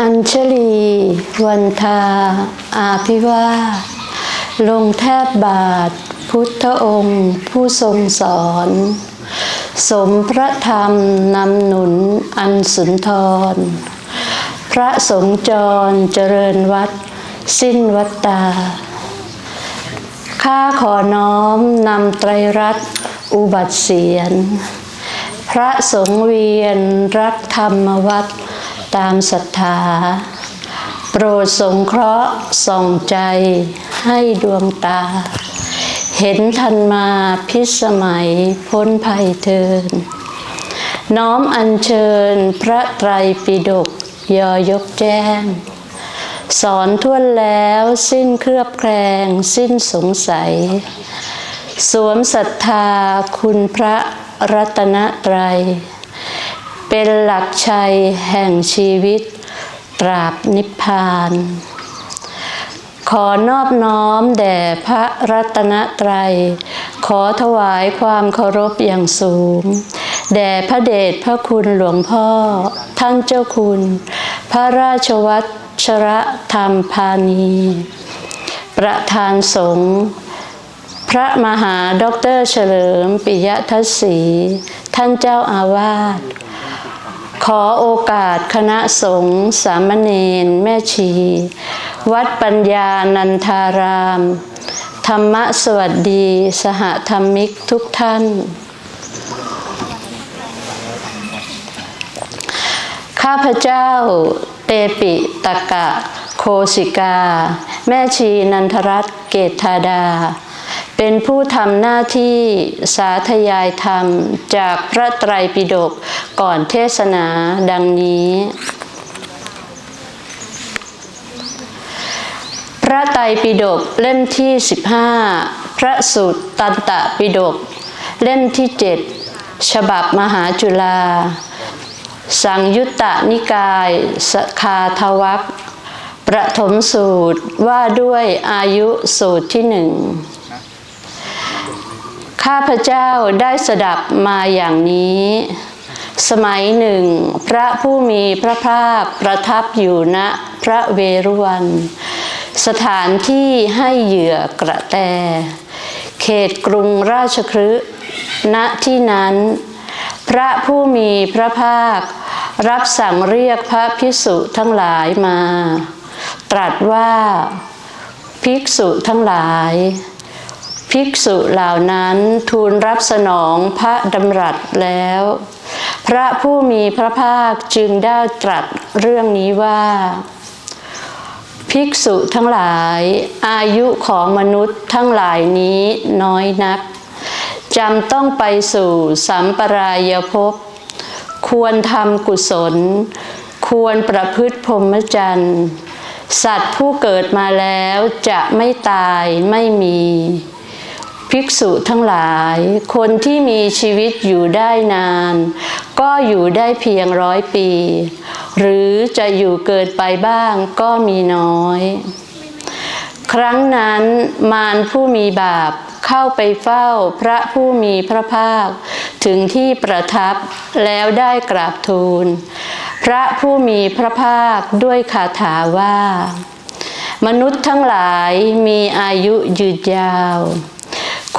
อัญชลีวันทา อาภิวาลงแทบบาท พุทธองค์ ผู้ทรงสอน สมพระธรรมนำหนุนอันสุนทร พระสงฆ์จรเจริญวัด สิ้นวัตตา ข้าขอน้อมนำไตรรัตน์อุบัติเสียน พระสงฆ์เวียนรักธรรมวัด ตามศรัทธา โปรดสงเคราะห์ส่องใจให้ดวงตา เห็นทันมาพิสมัยพ้นภัยเทิน น้อมอัญเชิญพระไตรปิฎกยอยกแจ้ง สอนทั่วแล้วสิ้นเครือบแคลงสิ้นสงสัย สวมศรัทธาคุณพระรัตนตรัย เป็นหลักชัยแห่งชีวิต ตราบนิพพาน ขอนอบน้อมแด่พระรัตนตรัย ขอถวายความเคารพอย่างสูง แด่พระเดชพระคุณหลวงพ่อ ท่านเจ้าคุณ พระราชวัชระธรรมพานี ประธานสงฆ์พระมหาด็อกเตอร์เฉลิมปิยทัศสี ท่านเจ้าอาวาส ขอโอกาสคณะสงฆ์สามเณรแม่ชี วัดปัญญานันทาราม ธรรมะสวัสดีสหธรรมิกทุกท่าน ข้าพเจ้าเตปิตกะ โคสิกา แม่ชีนันทรัตน์เกตธาดา เป็นผู้ทำหน้าที่สาธยายธรรมจากพระไตรปิฎกก่อนเทศนาดังนี้ พระไตรปิฎกเล่มที่ 15 พระสูตรตันตะปิฎกเล่มที่ 7 ฉบับมหาจุฬาสังยุตตนิกายสคาทวักประถมสูตรว่าด้วยอายุสูตรที่หนึ่ง ข้าพเจ้าได้สดับมาอย่างนี้ สมัยหนึ่ง พระผู้มีพระภาคประทับอยู่ณพระเวรุวัน สถานที่ให้เหยื่อกระแต เขตกรุงราชคฤห์ณที่นั้น พระผู้มีพระภาครับสั่งเรียกพระภิกษุทั้งหลายมา ตรัสว่าภิกษุทั้งหลาย ภิกษุเหล่านั้นทูลรับสนองพระดำรัสแล้ว พระผู้มีพระภาคจึงได้ตรัสเรื่องนี้ว่า ภิกษุทั้งหลาย อายุของมนุษย์ทั้งหลายนี้น้อยนักจำต้องไปสู่สัมปรายภพควรทำกุศล ควรประพฤติพรหมจรรย์ สัตว์ผู้เกิดมาแล้วจะไม่ตายไม่มี ภิกษุทั้งหลาย คนที่มีชีวิตอยู่ได้นาน ก็อยู่ได้เพียงร้อยปี หรือจะอยู่เกินไปบ้างก็มีน้อย ครั้งนั้นมารผู้มีบาปเข้าไปเฝ้าพระผู้มีพระภาค ถึงที่ประทับแล้วได้กราบทูล พระผู้มีพระภาคด้วยคาถาว่ามนุษย์ทั้งหลายมีอายุยืดยาว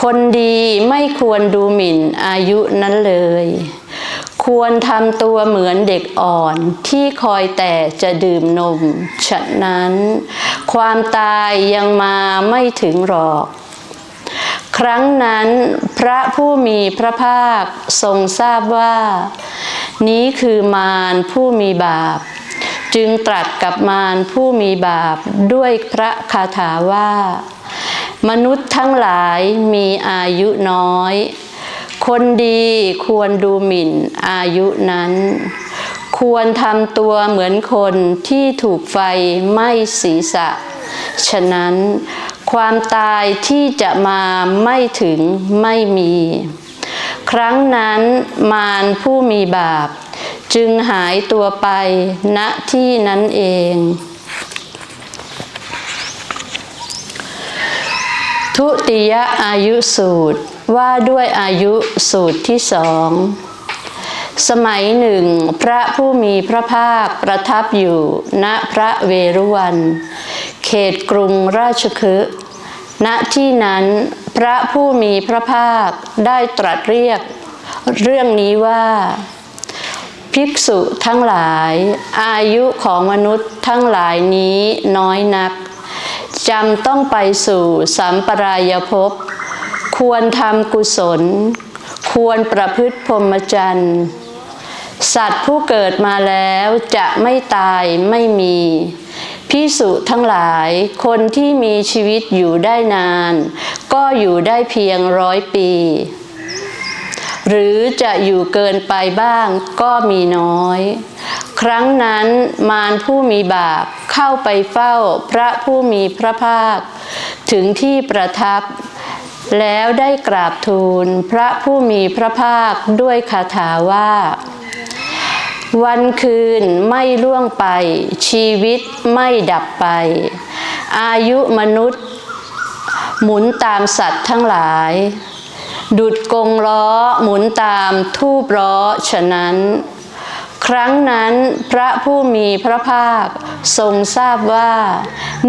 คนดีไม่ควรดูหมิ่นอายุนั้นเลย ควรทำตัวเหมือนเด็กอ่อนที่คอยแต่จะดื่มนม ฉะนั้น ความตายยังมาไม่ถึงหรอกครั้งนั้นพระผู้มีพระภาคทรงทราบว่า นี้คือมารผู้มีบาป จึงตรัสกับมารผู้มีบาปด้วยพระคาถาว่า มนุษย์ทั้งหลายมีอายุน้อย คนดีควรดูหมิ่นอายุนั้น ควรทำตัวเหมือนคนที่ถูกไฟไหม้ศีรษะ ฉะนั้นความตายที่จะมาไม่ถึงไม่มี ครั้งนั้นมารผู้มีบาป จึงหายตัวไปณที่นั้นเอง ทุติยอายุสูตรว่าด้วยอายุสูตรที่สองสมัยหนึ่ง พระผู้มีพระภาคประทับอยู่ณพระเวรุวัน เขตกรุงราชคฤห์ณที่นั้นพระผู้มีพระภาคได้ตรัสเรียก เรื่องนี้ว่า ภิกษุทั้งหลาย อายุของมนุษย์ทั้งหลายนี้น้อยนัก จำต้องไปสู่สัมปรายภพ ควรทำกุศล ควรประพฤติพรหมจรรย์ สัตว์ผู้เกิดมาแล้วจะไม่ตายไม่มีพิสุทั้งหลายคนที่มีชีวิตอยู่ได้นาน ก็อยู่ได้เพียงร้อยปี หรือจะอยู่เกินไปบ้างก็มีน้อย ครั้งนั้นมารผู้มีบาปเข้าไปเฝ้าพระผู้มีพระภาค ถึงที่ประทับ แล้วได้กราบทูลพระผู้มีพระภาคด้วยคาถาว่า วันคืนไม่ล่วงไป ชีวิตไม่ดับไป อายุมนุษย์ หมุนตามสัตว์ทั้งหลาย ดุดกงล้อหมุนตามทูบล้อฉะนั้น ครั้งนั้นพระผู้มีพระภาคทรงทราบว่า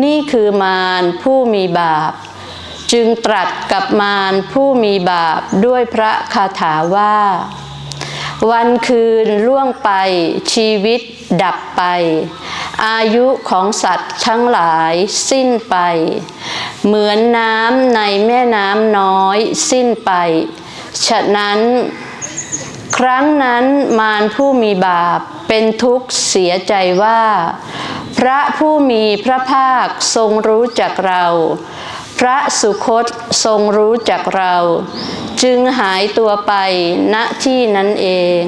นี่คือมารผู้มีบาป จึงตรัสกับมารผู้มีบาปด้วยพระคาถาว่า วันคืนล่วงไปชีวิตดับไป อายุของสัตว์ทั้งหลายสิ้นไป เหมือนน้ำในแม่น้ำน้อยสิ้นไป ฉะนั้น ครั้งนั้นมารผู้มีบาปเป็นทุกข์เสียใจว่า พระผู้มีพระภาคทรงรู้จักเรา พระสุคตทรงรู้จักเรา จึงหายตัวไปณที่นั้นเอง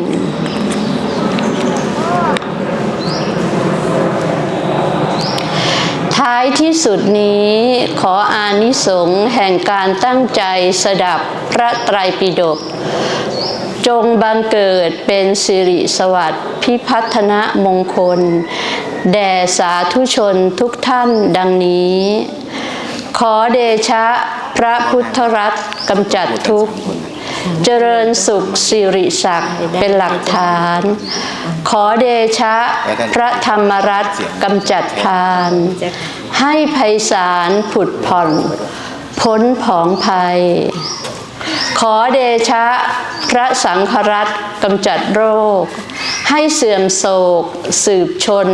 ท้ายที่สุดนี้ขออานิสงส์แห่งการตั้งใจสดับพระไตรปิฎกจงบังเกิดเป็นสิริสวัสดิ์พิพัฒนมงคล แด่สาธุชนทุกท่านดังนี้ ขอเดชะพระพุทธรัตน์กำจัดทุกข์ เจริญสุขสิริศักดิ์เป็นหลักฐาน ขอเดชะพระธรรมรัตน์กำจัดพาน ให้ไพศาลผุดผ่อน พ้นผองภัย ขอเดชะพระสังฆรัตน์กำจัดโรค ให้เสื่อมโศก สืบชน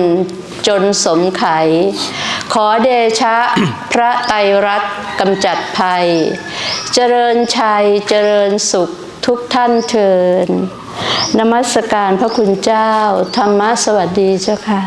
จนสมไข ขอเดชะพระไตรรัตน์กำจัดภัย เจริญชัยเจริญสุขทุกท่านเทินนมัสการพระคุณเจ้า ธรรมะสวัสดีเจ้าค่ะ